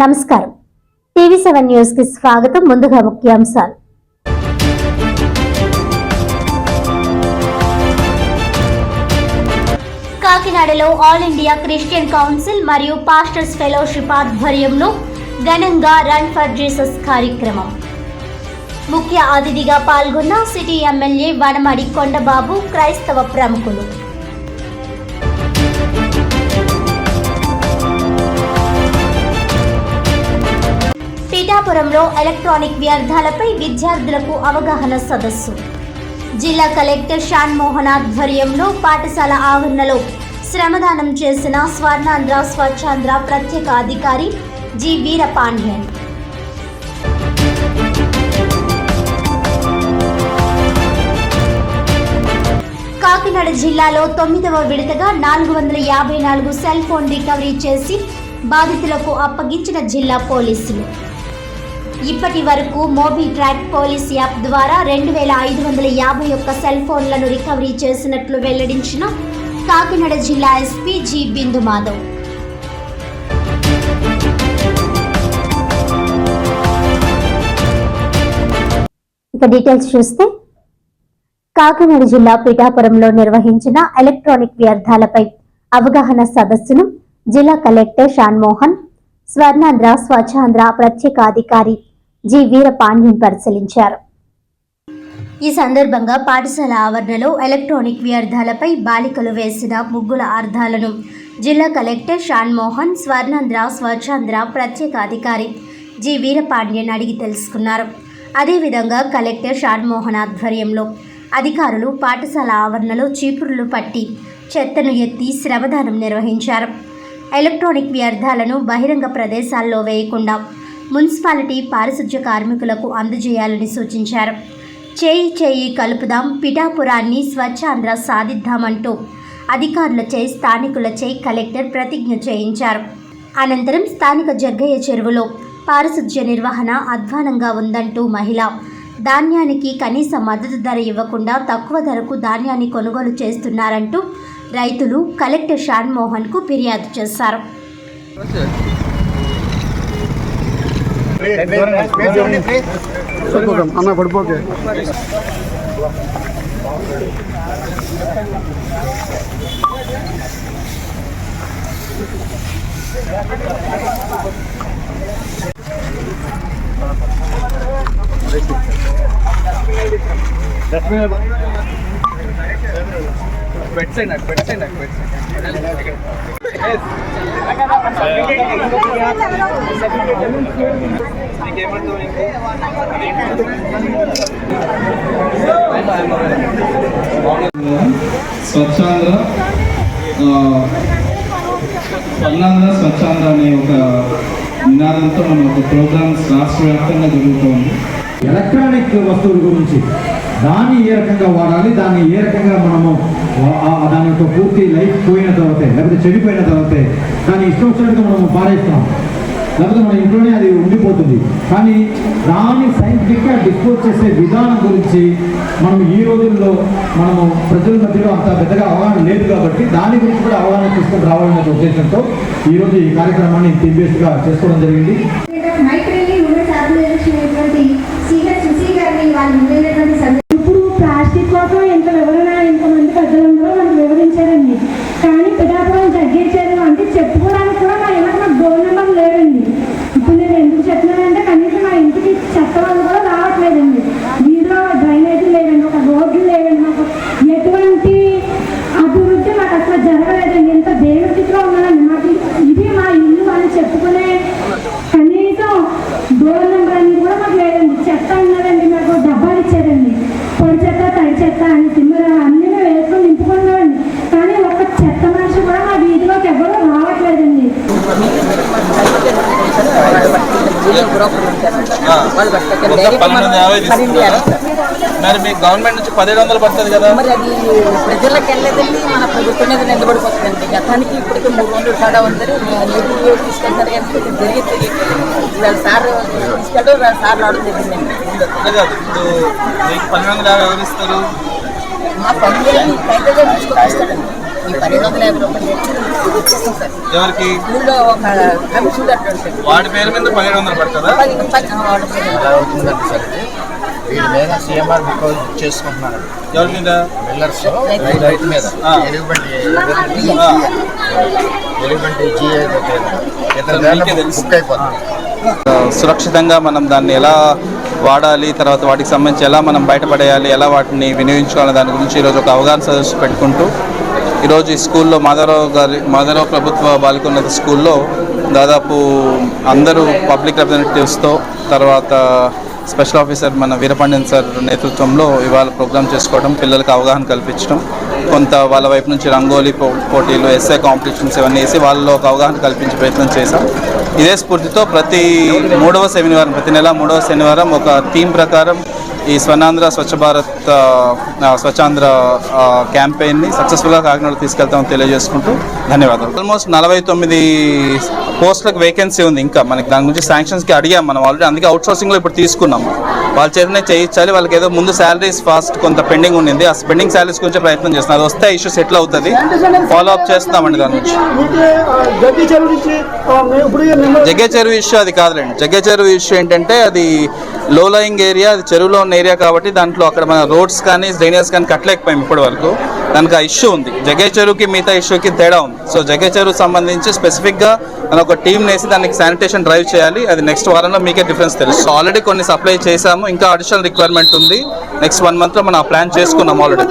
నమస్కారం. TV seven న్యూస్కి స్వాగతం. ముందుగా ముఖ్యాంశాలు. కాకినాడలో ఆల్ ఇండియా క్రిస్టియన్ కౌన్సిల్ మరియు పాస్టర్స్ ఫెలోషిప్ ఆధ్వర్యంలో ఘనంగా రన్ ఫర్ జీసస్ కార్యక్రమం. ముఖ్య అతిథిగా పాల్గొన్న సిటీ ఎమ్మెల్యే వనమడి కొండబాబు క్రైస్తవ ప్రముఖులు. పీఠాపురంలో ఎలక్ట్రానిక్ వ్యర్థాలపై విద్యార్థులకు అవగాహన సదస్సు. జిల్లా కలెక్టర్ షాన్ మోహన్ ఆధ్వర్యంలో పాఠశాల ఆవరణలో శ్రమదానం చేసిన స్వర్ణాంధ్ర స్వచ్ఛాంధ్ర ప్రత్యేక అధికారి జి. వీరపాండ్యన్. కాకినాడ జిల్లాలో తొమ్మిదవ విడతగా నాలుగు వందల యాభై నాలుగు సెల్ ఫోన్ రికవరీ చేసి బాధితులకు అప్పగించిన జిల్లా పోలీసులు. ఇప్పటి వరకు మోబిట్రాక్ పోలీస్ యాప్ ద్వారా రెండు వేల ఐదు వందల యాభై ఒక్క సెల్ ఫోన్లను రికవరీ చేసినట్లు వెల్లడించిన కాకినాడ జిల్లా ఎస్పీ జి బిందు మాధవ్. ఇక డీటెయిల్స్ చూస్తే కాకినాడ జిల్లా పిఠాపురంలో నిర్వహించిన ఎలక్ట్రానిక్ వ్యర్థాలపై అవగాహన సదస్సును జిల్లా కలెక్టర్ షాన్మోహన్ స్వర్ణాంధ్ర స్వచ్ఛాంధ్ర ప్రత్యేక అధికారి జి. వీరపాండ్యం పరిశీలించారు. ఈ సందర్భంగా పాఠశాల ఆవరణలో ఎలక్ట్రానిక్ వ్యర్థాలపై బాలికలు వేసిన ముగ్గుల అర్థాలను జిల్లా కలెక్టర్ షాన్ మోహన్ స్వర్ణంద్ర స్వచ్ఛంద్ర ప్రత్యేక అధికారి జి. వీరపాండ్యన్ అడిగి తెలుసుకున్నారు. అదేవిధంగా కలెక్టర్ షాన్ మోహన్ ఆధ్వర్యంలో అధికారులు పాఠశాల ఆవరణలో చీపురులు పట్టి చెత్తను ఎత్తి శ్రమదానం నిర్వహించారు. ఎలక్ట్రానిక్ వ్యర్థాలను బహిరంగ ప్రదేశాల్లో వేయకుండా మున్సిపాలిటీ పారిశుధ్య కార్మికులకు అందజేయాలని సూచించారు. చేయి చేయి కలుపుదాం పిఠాపురాన్ని స్వచ్ఛాంధ్ర సాధిద్దామంటూ అధికారులచే స్థానికులచే కలెక్టర్ ప్రతిజ్ఞ చేయించారు. అనంతరం స్థానిక జగ్గయ్య చెరువులో పారిశుధ్య నిర్వహణ అధ్వానంగా ఉందంటూ మహిళ ధాన్యానికి కనీస మద్దతు ధర ఇవ్వకుండా తక్కువ ధరకు ధాన్యాన్ని కొనుగోలు చేస్తున్నారంటూ రైతులు కలెక్టర్ షాన్మోహన్కు ఫిర్యాదు చేశారు. అన్న పడిపోకే పెట్టండి నాకు పెట్టండి నాకు పెట్టండి నీకేమంటావు స్వచ్ఛాంధ్ర స్వర్ణాంధ్ర స్వచ్ఛాంధ్ర అనే ఒక నినాదంతో మనం ఒక ప్రోగ్రామ్స్ రాష్ట్ర వ్యాప్తంగా జరుగుతోంది. ఎలక్ట్రానిక్ వస్తువుల గురించి దాన్ని ఏ రకంగా వాడాలి దాన్ని ఏ రకంగా మనము దాని యొక్క పూర్తి లైఫ్ పోయిన తర్వాతే లేకపోతే చెడిపోయిన తర్వాతే దాన్ని ఇష్టం వచ్చినట్టుగా మనం పారేస్తాం. లేకపోతే మన ఇంట్లోనే అది ఉండిపోతుంది. కానీ దాన్ని సైంటిఫిక్గా డిస్పోజ్ చేసే విధానం గురించి మనం ఈ రోజుల్లో మనము ప్రజల మధ్యలో అంత పెద్దగా అవగాహన లేదు కాబట్టి దాని గురించి కూడా అవగాహన తీసుకొని రావాలనే ఉద్దేశంతో ఈరోజు ఈ కార్యక్రమాన్ని టీబీఎస్గా చేసుకోవడం జరిగింది. ఉమెన్స్ ఆర్గనైజేషన్ అయినటువంటి సీనియర్ సుశీ గారిని వాళ్ళు తగ్గించాను అంటే చెప్పుకోవడానికి కూడా నా ఏమైనా నాకు నెంబర్ లేదండి. ఇప్పుడు నేను ఎందుకు చెప్తున్నానంటే కనీసం మా ఇంటికి చెత్త వాళ్ళు కూడా రావట్లేదండి వీధిలో డ్రైనేజీ లేవండి ఒక రోడ్లు లేవండి మాకు ఎటువంటి అభివృద్ధి మాకు అసలు జరగలేదండి ఇంత దేవస్థితిలో ఉన్నానండి మాకు ఇది మా ఇల్లు అని చెప్పుకునే కనీసం డోర్ నెంబర్ అని కూడా మాకు లేదండి చెత్త ఉన్నదండి మాకు డబ్బాలు ఇచ్చారండి పొడి చెత్త తడి చెత్త అని తిమ్మర అన్ని మేము వేసుకొని నింపుకున్నామండి కానీ ఒక్క చెత్త మనిషి కూడా మా వీధిలోకి ఎవరు రావట్లేదండి పన్నెండు యాభై మరి మీకు గవర్నమెంట్ నుంచి పదిహేడు వందలు పడుతుంది కదా? మరి అది ప్రజలకు వెళ్ళలేదండి మన ప్రభుత్వం మీద నిలబడిపోతుందండి. గతానికి ఇప్పటికి మూడు వందలు తేడా ఉందని నీటి తీసుకెళ్తారు కానీ జరిగి వీళ్ళ సార్ తీసుకెళ్ళడం వీళ్ళ సార్ రావడం జరిగిందండి మీకు పన్నెండు వందల యాభై ఎవరు ఇస్తారు? మా ఐదు వేలు తీసుకొస్తాడండి ఈ పన్నెండు వందల యాభై రూపాయలు ఇది ఇచ్చేస్తాం సార్. ఎవరికి? స్కూల్లో ఒక కమిషన్ కట్టాడు సార్ వాడి పేరు మీద పదిహేడు వందలు పడుతుందా సార్. ఇది. వీడి మీద సీఎంఆర్ బుక్ చేసుకుంటున్నారు. ఎవరి మీద? మిల్లర్స్ రైతు మీద. ఆ. ఎలుగుబంటి ఆ, ఎలుగుబంటి జిఐ మీకే తెలుసు. బుక్ అయిపోతుంది సురక్షితంగా మనం దాన్ని ఎలా వాడాలి తర్వాత వాటికి సంబంధించి ఎలా మనం బయటపడేయాలి ఎలా వాటిని వినియోగించుకోవాలి దాని గురించి ఈరోజు ఒక అవగాహన సదస్సు పెట్టుకుంటూ ఈరోజు ఈ స్కూల్లో మాధవరావు గారి మాధవరావు ప్రభుత్వ బాలికోన్నత స్కూల్లో దాదాపు అందరూ పబ్లిక్ రిప్రజెంటేటివ్స్తో తర్వాత స్పెషల్ ఆఫీసర్ మన వీరపాండ్యన్ సార్ నేతృత్వంలో ఇవాళ ప్రోగ్రామ్ చేసుకోవడం పిల్లలకు అవగాహన కల్పించడం కొంత వాళ్ళ వైపు నుంచి రంగోలీ పో పోటీలు ఎస్ఏ కాంపిటీషన్స్ ఇవన్నీ వేసి వాళ్ళలో ఒక అవగాహన కల్పించే ప్రయత్నం చేశాం. ఇదే స్ఫూర్తితో ప్రతి మూడవ శనివారం ప్రతి నెల మూడవ శనివారం ఒక థీమ్ ప్రకారం ఈ స్వర్ణాంధ్ర స్వచ్ఛ భారత్ స్వచ్ఛాంధ్ర క్యాంపెయిన్ని సక్సెస్ఫుల్గా కాకినాడ తీసుకెళ్తామని తెలియజేసుకుంటూ ధన్యవాదాలు. ఆల్మోస్ట్ నలభై తొమ్మిది పోస్టులకు వేకెన్సీ ఉంది ఇంకా. మనకి దాని గురించి శాంక్షన్స్కి అడిగాం మనం ఆల్రెడీ అందుకే అవుట్ సోర్సింగ్లో ఇప్పుడు తీసుకున్నాము. వాళ్ళ చేతనే చేయించాలి. వాళ్ళకి ఏదో ముందు శాలరీస్ ఫాస్ట్ కొంత పెండింగ్ ఉండింది. ఆ పెండింగ్ శాలరీస్ గురించి ప్రయత్నం చేస్తున్నారు. అది వస్తే ఇష్యూ సెటిల్ అవుతుంది. ఫాలో అప్ చేస్తామండి దాని నుంచి చెరువు జగ్గే చెరువు ఇష్యూ అది కాదులేండి. జగ్గే చెరువు ఇష్యూ ఏంటంటే అది లో లయింగ్ ఏరియా అది చెరువులో ఉన్న ఏరియా కాబట్టి దాంట్లో అక్కడ మన రోడ్స్ కానీ డ్రైనేజ్ కానీ కట్టలేకపోయాం ఇప్పటి వరకు దానికి ఆ ఇష్యూ ఉంది. జగ్గే చెరువుకి మిగతా ఇష్యూకి తేడా ఉంది. సో జగ్గే చెరువు సంబంధించి స్పెసిఫిక్గా మనం ఒక టీం వేసి దానికి శానిటేషన్ డ్రైవ్ చేయాలి. అది నెక్స్ట్ వారంలో మీకే డిఫరెన్స్ తెలుసు. ఆల్రెడీ కొన్ని సప్లై చేశాము. ఇంకా అడిషనల్ రిక్వైర్మెంట్ ఉంది. నెక్స్ట్ వన్ మంత్లో మనం ఆ ప్లాన్ చేసుకున్నాం ఆల్రెడీ.